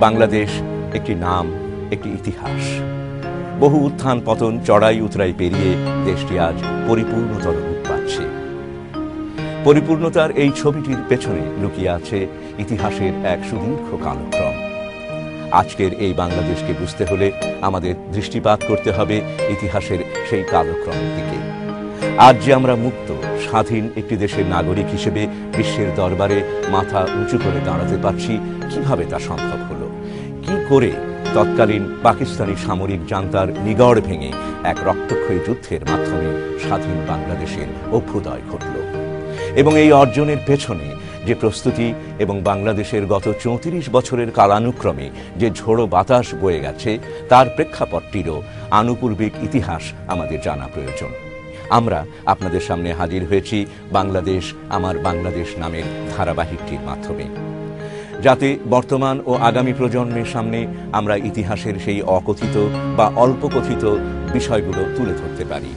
বাংলাদেশ একটি নাম, একটি ইতিহাস। বহু উত্থান পতন, চড়াই উতরাই পেরিয়ে দেশটি আজ পরিপূর্ণতর রূপ পাচ্ছে। পরিপূর্ণতার এই ছবিটির পেছনে লুকিয়ে আছে ইতিহাসের এক সুদীর্ঘ কালক্রম। আজকের এই বাংলাদেশকে বুঝতে হলে আমাদের দৃষ্টিপাত করতে হবে ইতিহাসের সেই কালক্রমের দিকে। আজ যে আমরা মুক্ত, স্বাধীন একটি দেশের নাগরিক হিসেবে বিশ্বের দরবারে মাথা উঁচু করে দাঁড়াতে পারছি, কীভাবে তা সম্ভব হলো? কি করে তৎকালীন পাকিস্তানি সামরিক জান্তার নিগড় ভেঙে এক রক্তক্ষয়ী যুদ্ধের মাধ্যমে স্বাধীন বাংলাদেশের অভ্যুদয় ঘটল? এবং এই অর্জনের পেছনে যে প্রস্তুতি এবং বাংলাদেশের গত চৌত্রিশ বছরের কালানুক্রমে যে ঝোড়ো বাতাস বয়ে গেছে, তার প্রেক্ষাপটটিরও আনুপূর্বিক ইতিহাস আমাদের জানা প্রয়োজন। আমরা আপনাদের সামনে হাজির হয়েছি বাংলাদেশ আমার বাংলাদেশ নামের ধারাবাহিকটির মাধ্যমে। যাতে বর্তমান ও আগামী প্রজন্মের সামনে আমরা ইতিহাসের সেই অকথিত বা অল্প কথিত বিষয়গুলো তুলে ধরতে পারি।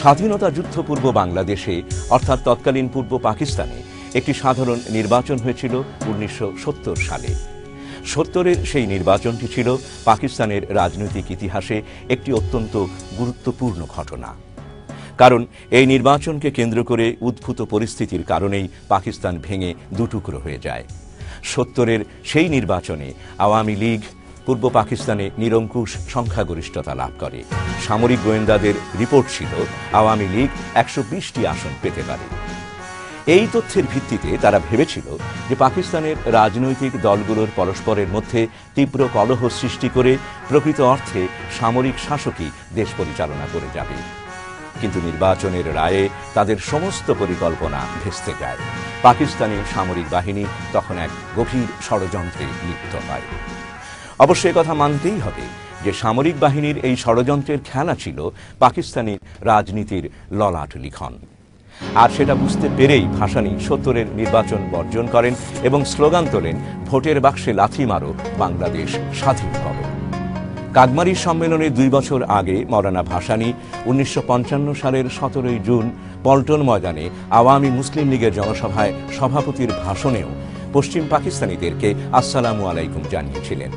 স্বাধীনতা যুদ্ধপূর্ব বাংলাদেশে, অর্থাৎ তৎকালীন পূর্ব পাকিস্তানে, একটি সাধারণ নির্বাচন হয়েছিল উনিশশো সত্তর সালে। সত্তরের সেই নির্বাচনটি ছিল পাকিস্তানের রাজনৈতিক ইতিহাসে একটি অত্যন্ত গুরুত্বপূর্ণ ঘটনা। কারণ এই নির্বাচনকে কেন্দ্র করে উদ্ভূত পরিস্থিতির কারণেই পাকিস্তান ভেঙে দুটুকরো হয়ে যায়। সত্তরের সেই নির্বাচনে আওয়ামী লীগ পূর্ব পাকিস্তানে নিরঙ্কুশ সংখ্যাগরিষ্ঠতা লাভ করে। সামরিক গোয়েন্দাদের রিপোর্ট ছিল, আওয়ামী লীগ একশো বিশটি আসন পেতে পারে। এই তথ্যের ভিত্তিতে তারা ভেবেছিল যে পাকিস্তানের রাজনৈতিক দলগুলোর পরস্পরের মধ্যে তীব্র কলহ সৃষ্টি করে প্রকৃত অর্থে সামরিক শাসকই দেশ পরিচালনা করে যাবে। কিন্তু নির্বাচনের রায়ে তাদের সমস্ত পরিকল্পনা ভেস্তে যায়। পাকিস্তানি সামরিক বাহিনী তখন এক গভীর ষড়যন্ত্রে লিপ্ত হয়। অবশ্য কথা মানতেই হবে যে সামরিক বাহিনীর এই ষড়যন্ত্রের খেলা ছিল পাকিস্তানি রাজনীতির ললাট লিখন। আর সেটা বুঝতে পেরেই ভাসানী সত্তরের নির্বাচন বর্জন করেন এবং স্লোগান তোলেন, ভোটের বাক্সে লাথি মারো, বাংলাদেশ স্বাধীন করো কাগমারি সম্মেলনে দুই বছর আগে মরানা ভাসানী উনিশশো পঞ্চান্ন সালের সতেরোই জুন পল্টন ময়দানে আওয়ামী মুসলিম লীগের জনসভায় সভাপতির ভাষণেও পশ্চিম পাকিস্তানিদেরকে আসসালামু আলাইকুম জানিয়েছিলেন।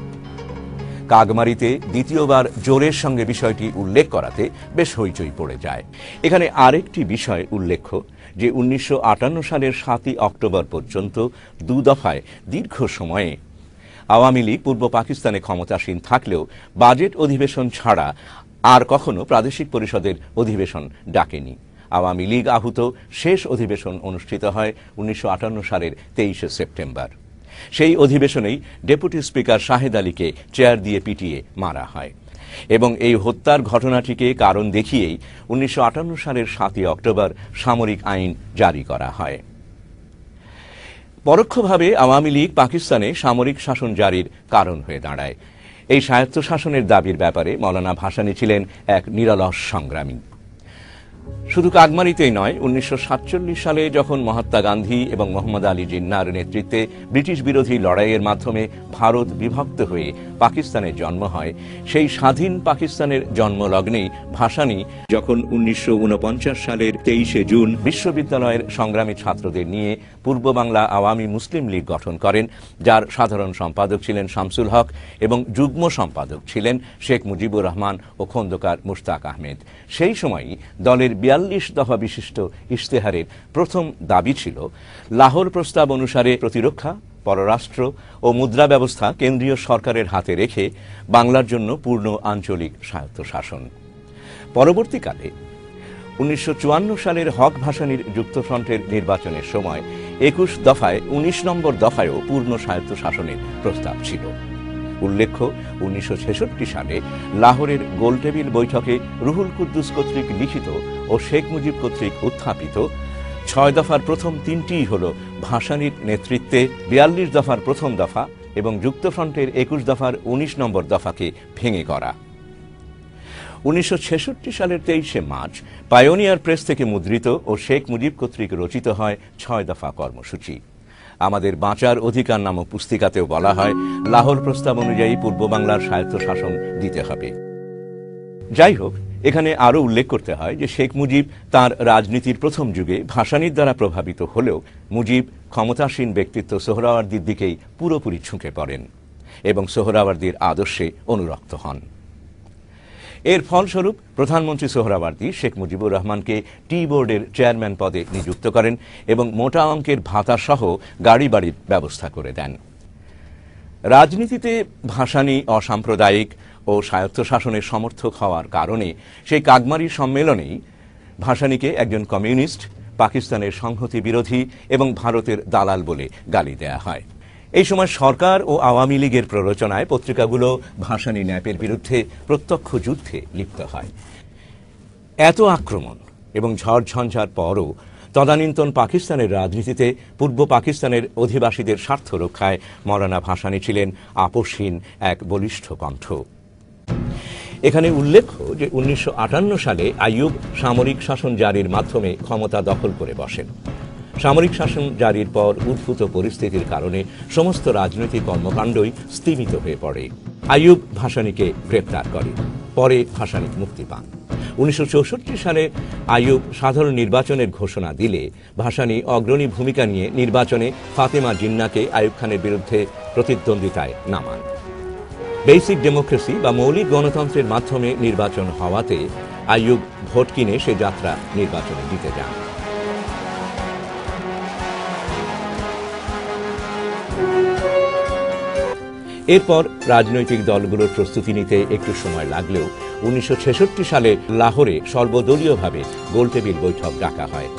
কাগমারিতে দ্বিতীয়বার জোরের সঙ্গে বিষয়টি উল্লেখ করাতে বেশ হইচই পড়ে যায়। এখানে আরেকটি বিষয় উল্লেখ্য যে উনিশশো আটান্ন সালের সাতই অক্টোবর পর্যন্ত দু দফায় দীর্ঘ সময়ে আওয়ামী লীগ পূর্ব পাকিস্তানে ক্ষমতাসীন থাকলেও বাজেট অধিবেশন ছাড়া আর কখনো প্রাদেশিক পরিষদের অধিবেশন ডাকেনি। আওয়ামী লীগ আহুত শেষ অধিবেশন অনুষ্ঠিত হয় উনিশশো আটান্ন সালের তেইশে সেপ্টেম্বর। সেই অধিবেশনেই ডেপুটি স্পিকার শাহেদ আলীকে চেয়ার দিয়ে পিটিয়ে মারা হয় এবং এই হত্যার ঘটনাটিকে কারণ দেখিয়েই উনিশশো আটান্ন সালের সাতই অক্টোবর সামরিক আইন জারি করা হয়। পরোক্ষভাবে আওয়ামী লীগ পাকিস্তানে সামরিক শাসন জারির কারণ হয়ে দাঁড়ায়। এই স্বায়ত্তশাসনের দাবির ব্যাপারে মৌলানা ভাসানী ছিলেন এক নিরলস সংগ্রামী। শুধু কাগমারিতেই নয়, উনিশশো সালে যখন মহাত্মা গান্ধী এবং মোহাম্মদ আলী জিন্নার নেতৃত্বে ব্রিটিশ বিরোধী লড়াইয়ের মাধ্যমে ভারত বিভক্ত হয়ে পাকিস্তানের জন্ম হয় সেই স্বাধীন পাকিস্তানের জন্মলগ্নেই ভাসানী যখন উনিশশো উনপঞ্চাশ সালের তেইশে জুন বিশ্ববিদ্যালয়ের সংগ্রামী ছাত্রদের নিয়ে পূর্ব বাংলা আওয়ামী মুসলিম লীগ গঠন করেন যার সাধারণ সম্পাদক ছিলেন শামসুল হক এবং যুগ্ম সম্পাদক ছিলেন শেখ মুজিবুর রহমান ও খন্দকার মুশতাক আহমেদ। সেই সময়ই দলের বিয়াল্লিশ দফা বিশিষ্ট ইশতেহারের প্রথম দাবি ছিল লাহোর প্রস্তাব অনুসারে প্রতিরক্ষা পররাষ্ট্র ও মুদ্রা ব্যবস্থা কেন্দ্রীয় সরকারের হাতে রেখে বাংলার জন্য পূর্ণ আঞ্চলিক স্বায়ত্তশাসন। পরবর্তীকালে উনিশশো চুয়ান্ন সালের হক ভাসানীর যুক্তফ্রন্টের নির্বাচনের সময় একুশ দফায় ১৯ নম্বর দফায়ও পূর্ণ স্বায়ত্তশাসনের প্রস্তাব ছিল। উল্লেখ্য, উনিশশো ছেষট্টি সালে লাহোরের গোলটেবিল বৈঠকে রুহুল কুদ্দুস কর্তৃক লিখিত ও শেখ মুজিব কর্তৃক উত্থাপিত ছয় দফার প্রথম তিনটিই হল ভাসানীর নেতৃত্বে বিয়াল্লিশ দফার প্রথম দফা এবং যুক্তফ্রন্টের একুশ দফার ১৯ নম্বর দফাকে ভেঙে করা উনিশশো ছেষট্টি সালের তেইশে মার্চ পায়োনিয়ার প্রেস থেকে মুদ্রিত ও শেখ মুজিব কর্তৃক রচিত হয় ছয় দফা কর্মসূচি। আমাদের বাঁচার অধিকার নামক পুস্তিকাতেও বলা হয়, লাহোর প্রস্তাব অনুযায়ী পূর্ব বাংলার স্বায়ত্তশাসন দিতে হবে। যাই হোক এখানে আরও উল্লেখ করতে হয় যে শেখ মুজিব তার রাজনীতির প্রথম যুগে ভাসানির দ্বারা প্রভাবিত হলেও মুজিব ক্ষমতাসীন ব্যক্তিত্ব সোহরাওয়ার্দির দিকেই পুরোপুরি ঝুঁকে পড়েন এবং সোহরাওয়ার্দীর আদর্শে অনুরক্ত হন। এর ফলস্বরূপ প্রধানমন্ত্রী সোহরাওয়ার্দী শেখ মুজিবুর রহমানকে টি বোর্ডের চেয়ারম্যান পদে নিযুক্ত করেন এবং মোটা অঙ্কের ভাতা সহ গাড়ি বাড়ির ব্যবস্থা করে দেন। রাজনীতিতে ভাসানী অসাম্প্রদায়িক ও স্বায়ত্তশাসনের সমর্থক হওয়ার কারণে সেই কাগমারি সম্মেলনেই ভাসানীকে একজন কমিউনিস্ট, পাকিস্তানের সংহতি বিরোধী এবং ভারতের দালাল বলে গালি দেয়া হয়। এই সময় সরকার ও আওয়ামী লীগের প্ররোচনায় পত্রিকাগুলো ভাসানী ন্যাপের বিরুদ্ধে প্রত্যক্ষ যুদ্ধে লিপ্ত হয়। এত আক্রমণ এবং ঝড়ঝঞ্ঝার পরও তদানীন্তন পাকিস্তানের রাজনীতিতে পূর্ব পাকিস্তানের অধিবাসীদের স্বার্থ রক্ষায় মরানা ভাসানী ছিলেন আপসহীন এক বলিষ্ঠ কণ্ঠ। এখানে উল্লেখ যে উনিশশো আটান্ন সালে আইয়ুব সামরিক শাসন জারির মাধ্যমে ক্ষমতা দখল করে বসেন। সামরিক শাসন জারির পর উদ্ভূত পরিস্থিতির কারণে সমস্ত রাজনৈতিক কর্মকাণ্ডই স্থিমিত হয়ে পড়ে। আইয়ুব ভাসানীকে গ্রেপ্তার করে পরে ভাসানী মুক্তি পান। উনিশশো চৌষট্টি সালে আইয়ুব সাধারণ নির্বাচনের ঘোষণা দিলে ভাসানী অগ্রণী ভূমিকা নিয়ে নির্বাচনে ফাতেমা জিন্নাকে আইয়ুব খানের বিরুদ্ধে প্রতিদ্বন্দ্বিতায় নামান। বেসিক ডেমোক্রেসি বা মৌলিক গণতন্ত্রের মাধ্যমে নির্বাচন হওয়াতে আইয়ুব ভোট কিনে সে যাত্রা নির্বাচনে জিতে যান। এরপর রাজনৈতিক দলগুলোর প্রস্তুতি নিতে একটু সময় লাগলেও উনিশশো ছেষট্টি সালে লাহোরে সর্বদলীয়ভাবে গোলটেবিল বৈঠক ডাকা হয়।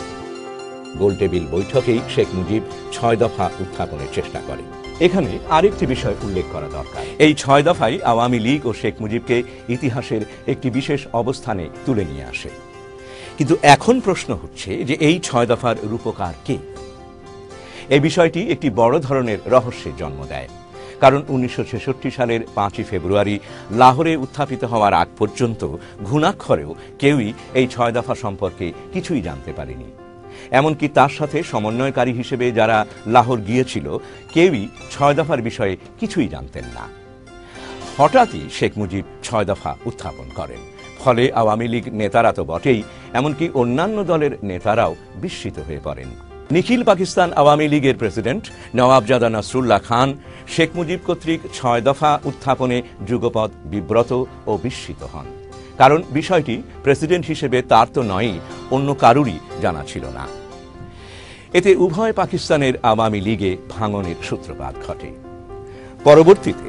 গোলটেবিল বৈঠকেই শেখ মুজিব ছয় দফা উত্থাপনের চেষ্টা করে এখানে আরেকটি বিষয় উল্লেখ করা দরকার। এই ছয় দফাই আওয়ামী লীগ ও শেখ মুজিবকে ইতিহাসের একটি বিশেষ অবস্থানে তুলে নিয়ে আসে। কিন্তু এখন প্রশ্ন হচ্ছে যে এই ছয় দফার রূপকার কে? এই বিষয়টি একটি বড় ধরনের রহস্যের জন্ম দেয়। কারণ উনিশশো ছেষট্টি সালের পাঁচই ফেব্রুয়ারি লাহোরে উত্থাপিত হওয়ার আগ পর্যন্ত ঘুণাক্ষরেও কেউই এই ছয় দফা সম্পর্কে কিছুই জানতে পারেনি। এমনকি তার সাথে সমন্বয়কারী হিসেবে যারা লাহোর গিয়েছিল, কেউই ছয় দফার বিষয়ে কিছুই জানতেন না। হঠাৎই শেখ মুজিব ছয় দফা উত্থাপন করেন। ফলে আওয়ামী লীগ নেতারা তো বটেই, এমনকি অন্যান্য দলের নেতারাও বিস্মিত হয়ে পড়েন। নিখিল পাকিস্তান আওয়ামী লীগের প্রেসিডেন্ট নওয়াবজাদা নাসরুল্লাহ খান শেখ মুজিব কর্তৃক ছয় দফা উত্থাপনে যুগপৎ বিব্রত ও বিস্মিত হন। কারণ বিষয়টি প্রেসিডেন্ট হিসেবে তার তো নয়ই, অন্য কারুরই জানা ছিল না। এতে উভয় পাকিস্তানের আওয়ামী লীগে ভাঙনের সূত্রপাত ঘটে। পরবর্তীতে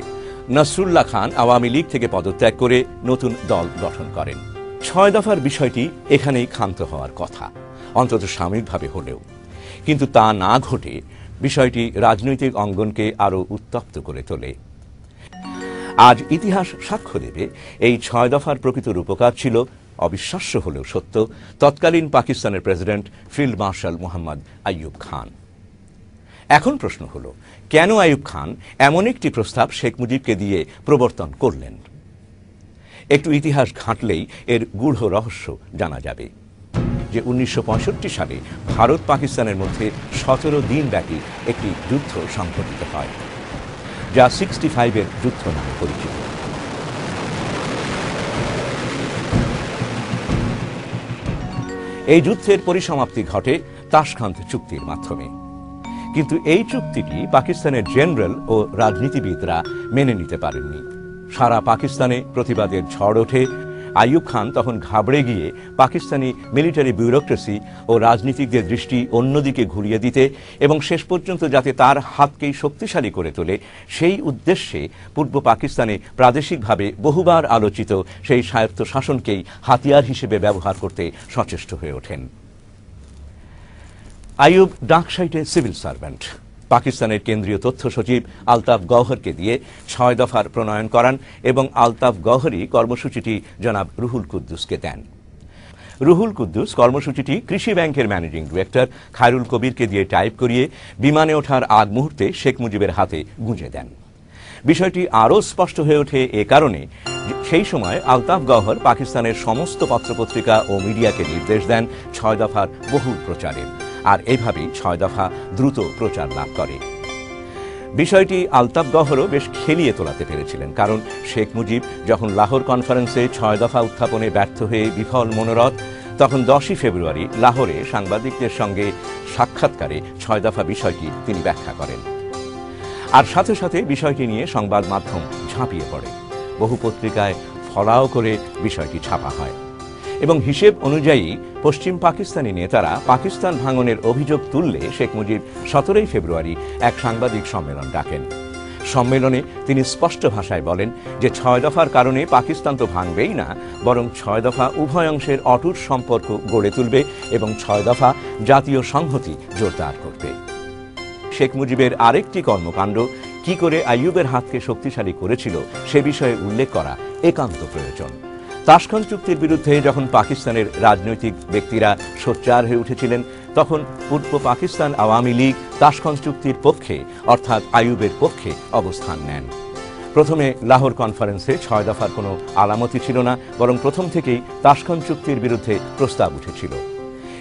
নসরুল্লাহ খান আওয়ামী লীগ থেকে পদত্যাগ করে নতুন দল গঠন করেন। ছয় দফার বিষয়টি এখানেই ক্ষান্ত হওয়ার কথা, অন্তত সাময়িকভাবে হলেও। কিন্তু তা না ঘটে বিষয়টি রাজনৈতিক অঙ্গনকে আরও উত্তপ্ত করে তোলে। আজ ইতিহাস সাক্ষ্য দেবে। এই ছয় দফার প্রকৃত রূপকার ছিল অবিশ্বাস্য হলেও সত্য। তৎকালীন পাকিস্তানের president field marshal Mohammad Ayub Khan. এখন প্রশ্ন হলো, কেন আইয়ুব খান এমন একটি প্রস্তাব শেখ মুজিবকে দিয়ে প্রবর্তন করলেন? একটু ইতিহাস ঘাঁটলেই এর গূঢ় রহস্য জানা যাবে যে উনিশশো পঁয়ষট্টি সালে ভারত পাকিস্তানের মধ্যে সতেরো দিন ব্যাপী একটি যুদ্ধ সংঘটিত হয়। যা সিক্সটি ফাইভের যুদ্ধ নামে পরিচিত। এই যুদ্ধের পরিসমাপ্তি ঘটে তাসখান্ত চুক্তির মাধ্যমে। কিন্তু এই চুক্তিটি পাকিস্তানের জেনারেল ও রাজনীতিবিদরা মেনে নিতে পারেননি। সারা পাকিস্তানে প্রতিবাদের ঝড় ওঠে আইয়ুব খান তখন ঘাবড়ে গিয়ে পাকিস্তানি মিলিটারি ব্যুরোক্রেসি ও রাজনীতিকদের দৃষ্টি অন্যদিকে ঘুরিয়ে দিতে এবং শেষ পর্যন্ত যাতে তার হাতকেই শক্তিশালী করে তোলে, সেই উদ্দেশ্যে পূর্ব পাকিস্তানে প্রাদেশিকভাবে বহুবার আলোচিত সেই স্বায়ত্ত শাসনকেই হাতিয়ার হিসেবে ব্যবহার করতে সচেষ্ট হয়ে ওঠেন। আইয়ুব ডাকসাইটে সিভিল সার্ভেন্ট। পাকিস্তানের কেন্দ্রীয় তথ্য সচিব আলতাফ গওহরকে দিয়ে ছয় দফার প্রণয়ন করান এবং আলতাফ গওহরই কর্মসূচিটি জনাব রুহুল কুদ্দুসকে দেন। রুহুল কুদ্দুস কর্মসূচিটি কৃষি ব্যাংকের ম্যানেজিং ডিরেক্টর খায়রুল কবিরকে দিয়ে টাইপ করিয়ে বিমানে ওঠার আগ মুহূর্তে শেখ মুজিবের হাতে গুঁজে দেন। বিষয়টি আরও স্পষ্ট হয়ে ওঠে এ কারণে সেই সময় আলতাফ গহর পাকিস্তানের সমস্ত পত্রপত্রিকা ও মিডিয়াকে নির্দেশ দেন ছয় দফার বহুল প্রচারের আর এইভাবেই ছয় দফা দ্রুত প্রচার লাভ করে। বিষয়টি আলতাফ গহরও বেশ খেলিয়ে তোলাতে পেরেছিলেন, কারণ শেখ মুজিব যখন লাহোর কনফারেন্সে ছয় দফা উত্থাপনে ব্যর্থ হয়ে বিফল মনোরথ, তখন দশই ফেব্রুয়ারি লাহোরে সাংবাদিকদের সঙ্গে সাক্ষাৎকারে ছয় দফা বিষয়টি তিনি ব্যাখ্যা করেন। আর সাথে সাথে বিষয়টি নিয়ে সংবাদ মাধ্যম ঝাঁপিয়ে পড়ে। বহু পত্রিকায় ফলাও করে বিষয়টি ছাপা হয়। এবং হিসেব অনুযায়ী পশ্চিম পাকিস্তানি নেতারা পাকিস্তান ভাঙনের অভিযোগ তুললে শেখ মুজিব সতেরোই ফেব্রুয়ারি এক সাংবাদিক সম্মেলন ডাকেন। সম্মেলনে তিনি স্পষ্ট ভাষায় বলেন যে ছয় দফার কারণে পাকিস্তান তো ভাঙবেই না, বরং ছয় দফা উভয় অংশের অটুট সম্পর্ক গড়ে তুলবে এবং ছয় দফা জাতীয় সংহতি জোরদার করবে। শেখ মুজিবের আরেকটি কর্মকাণ্ড, কি করে আইয়ুবের হাতকে শক্তিশালী করেছিল সে বিষয়ে উল্লেখ করা একান্ত প্রয়োজন। তাসখান চুক্তির বিরুদ্ধে যখন পাকিস্তানের রাজনৈতিক ব্যক্তিরা সোচ্চার হয়ে উঠেছিলেন, তখন পূর্ব পাকিস্তান আওয়ামী লীগ তাসখান চুক্তির পক্ষে, অর্থাৎ আইয়ুবের পক্ষে অবস্থান নেন। প্রথমে লাহোর কনফারেন্সে ছয় দফার কোনো আলামতি ছিল না, বরং প্রথম থেকেই তাসখান চুক্তির বিরুদ্ধে প্রস্তাব উঠেছিল।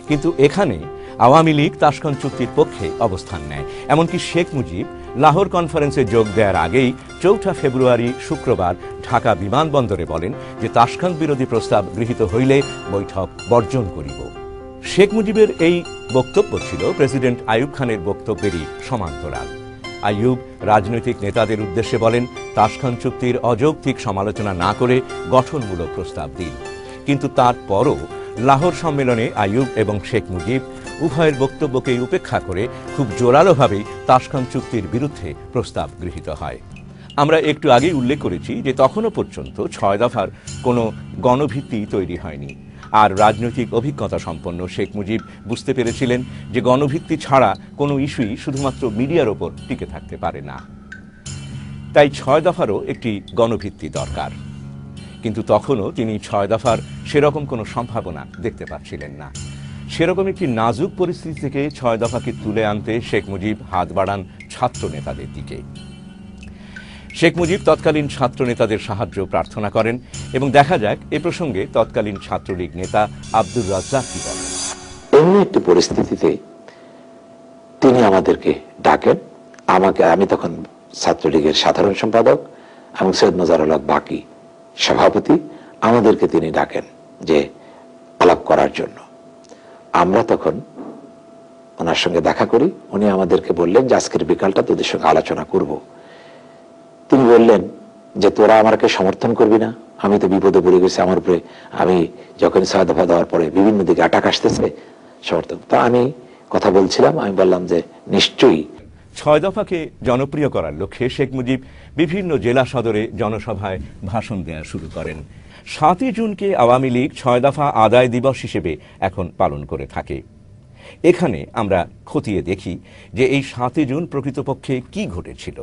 কিন্তু এখানে আওয়ামী লীগ তাসখান চুক্তির পক্ষে অবস্থান নেয়। এমনকি শেখ মুজিব লাহোর কনফারেন্সে যোগ দেওয়ার আগেই চৌঠা ফেব্রুয়ারি শুক্রবার ঢাকা বিমানবন্দরে বলেন যে তাসখান বিরোধী প্রস্তাব গৃহীত হইলে বৈঠক বর্জন করিব। শেখ মুজিবের এই বক্তব্য ছিল প্রেসিডেন্ট আইয়ুব খানের বক্তব্যেরই সমান্তরাল। আইয়ুব রাজনৈতিক নেতাদের উদ্দেশ্যে বলেন, তাসখান চুক্তির অযৌক্তিক সমালোচনা না করে গঠনমূলক প্রস্তাব দিন। কিন্তু তারপরও লাহোর সম্মেলনে আইয়ুব এবং শেখ মুজিব উভয়ের বক্তব্যকেই উপেক্ষা করে খুব জোরালোভাবেই তাসখান চুক্তির বিরুদ্ধে প্রস্তাব গৃহীত হয়। আমরা একটু আগেই উল্লেখ করেছি যে তখনও পর্যন্ত ছয় দফার কোনো গণভিত্তি তৈরি হয়নি। আর রাজনৈতিক অভিজ্ঞতা সম্পন্ন শেখ মুজিব বুঝতে পেরেছিলেন যে গণভিত্তি ছাড়া কোনো ইস্যুই শুধুমাত্র মিডিয়ার ওপর টিকে থাকতে পারে না। তাই ছয় দফারও একটি গণভিত্তি দরকার। কিন্তু তখনও তিনি ছয় দফার সেরকম কোনো সম্ভাবনা দেখতে পাচ্ছিলেন না। সেরকম একটি নাজুক পরিস্থিতি থেকে ছয় দফাকে তুলে আনতে শেখ মুজিব হাত বাড়ান ছাত্র নেতাদের দিকে। শেখ মুজিব তৎকালীন ছাত্র নেতাদের সাহায্য প্রার্থনা করেন এবং দেখা যাক এ প্রসঙ্গে তৎকালীন ছাত্রলীগ নেতা আব্দুর রাজ্জাক কি বলেন। এমনি একটি পরিস্থিতিতে তিনি আমাদেরকে ডাকেন। আমাকে, আমি তখন ছাত্রলীগের সাধারণ সম্পাদক এবং সৈয়দ নজারুল হক বাকি সভাপতি। আমাদেরকে তিনি ডাকেন যে আলাপ করার জন্য। আমরা তখন ওনার সঙ্গে দেখা করি, উনি আমাদেরকে বললেন যে আজকের বিকালটা তোদের সঙ্গে আলোচনা করব। তিনি বললেন যে, তোরা আমাকে সমর্থন করবি না, আমি তো বিপদে পড়ে গেছি, আমার উপরে আমি যখন ছয় দফা দেওয়ার পরে বিভিন্ন দিকে আটাক আসতেছে সমর্থন তা আমি কথা বলছিলাম, আমি বললাম যে, নিশ্চয়ই। ছয় দফাকে জনপ্রিয় করার লক্ষ্যে শেখ মুজিব বিভিন্ন জেলা সদরে জনসভায় ভাষণ দেওয়া শুরু করেন। সাতই জুনকে আওয়ামী লীগ ছয় দফা আদায় দিবস হিসেবে এখন পালন করে থাকে। এখানে আমরা খতিয়ে দেখি যে এই সাতই জুন প্রকৃতপক্ষে কি ঘটেছিল।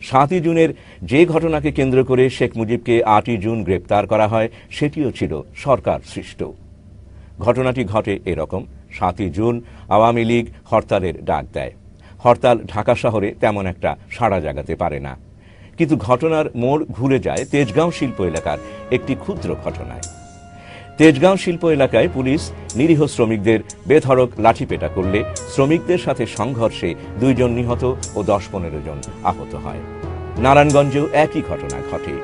সাতই জুনের যে ঘটনাকে কেন্দ্র করে শেখ মুজিবকে আটই জুন গ্রেপ্তার করা হয়, সেটিও ছিল সরকার সৃষ্ট। ঘটনাটি ঘটে এরকম, সাতই জুন আওয়ামী লীগ হরতালের ডাক দেয়। হরতাল ঢাকা শহরে তেমন একটা সাড়া জাগাতে পারে না। কিন্তু ঘটনার মোড় ঘুরে যায় তেজগাঁও শিল্প এলাকার একটি ক্ষুদ্র ঘটনায়। তেজগাঁও শিল্প এলাকায় পুলিশ, নিরীহ শ্রমিকদের বেধড়ক লাঠিপেটা করলে শ্রমিকদের সাথে সংঘর্ষে দুইজন নিহত ও দশ পনেরো জন আহত হয়। নারায়ণগঞ্জেও একই ঘটনা ঘটে।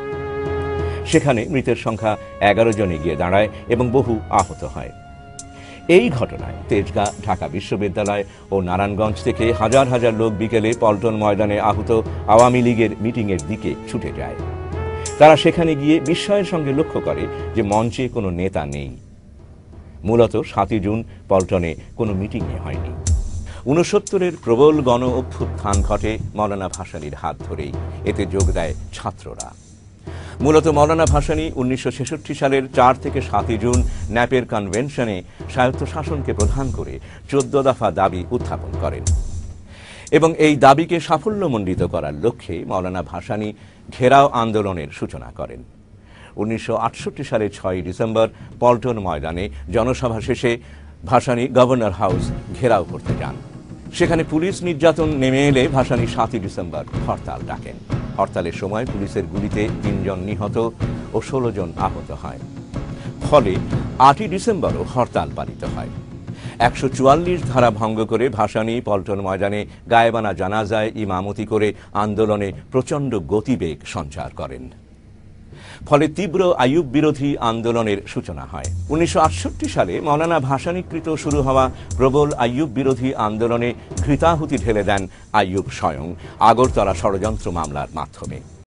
সেখানে মৃতের সংখ্যা এগারো জনে গিয়ে দাঁড়ায় এবং বহু আহত হয়। এই ঘটনায় তেজগাঁ, ঢাকা বিশ্ববিদ্যালয় ও নারায়ণগঞ্জ থেকে হাজার হাজার লোক বিকেলে পল্টন ময়দানে আহত আওয়ামী লীগের মিটিংয়ের দিকে ছুটে যায়। তারা সেখানে গিয়ে বিস্ময়ের সঙ্গে লক্ষ্য করে যে মঞ্চে কোনো নেতা নেই। মূলত সাতই জুন পল্টনে কোনো মিটিংয়ে হয়নি। ঊনসত্তরের প্রবল গণ অভ্যুত্থান ঘটে মৌলানা ভাসানীর হাত ধরেই। এতে যোগ দেয় ছাত্ররা। মূলত মৌলানা ভাসানী উনিশশো সালের চার থেকে সাতই জুন ন্যাপের কনভেনশনে স্বায়ত্তশাসনকে প্রধান করে চোদ্দ দফা দাবি উত্থাপন করেন। এবং এই দাবিকে সাফল্যমণ্ডিত করার লক্ষ্যে মৌলানা ভাসানী ঘেরাও আন্দোলনের সূচনা করেন। উনিশশো আটষট্টি সালের ছয়ই ডিসেম্বর পল্টন ময়দানে জনসভা শেষে ভাসানী গভর্নর হাউস ঘেরাও করতে যান। সেখানে পুলিশ নির্যাতন নেমে এলে ভাসানী সাতই ডিসেম্বর হরতাল ডাকেন। হরতালের সময় পুলিশের গুলিতে তিনজন নিহত ও ষোলো জন আহত হয়। ফলে আটই ডিসেম্বরও হরতাল পালিত হয়। একশো চুয়াল্লিশ ধারা ভঙ্গ করে ভাসানী পল্টন ময়দানে গায়েবানা জানাজায় ইমামতি করে আন্দোলনে প্রচণ্ড গতিবেগ সঞ্চার করেন। ফলে তীব্র আয়ুব বিরোধী আন্দোলনের সূচনা হয়। উনিশশো আটষট্টি সালে মৌলানা ভাসানীকৃত শুরু হওয়া প্রবল আয়ুব বিরোধী আন্দোলনে ঘৃতাহুতি ঢেলে দেন আয়ুব স্বয়ং আগরতলা ষড়যন্ত্র মামলার মাধ্যমে।